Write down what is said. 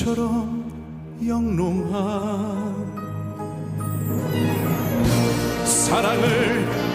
별처럼 영롱한 사랑을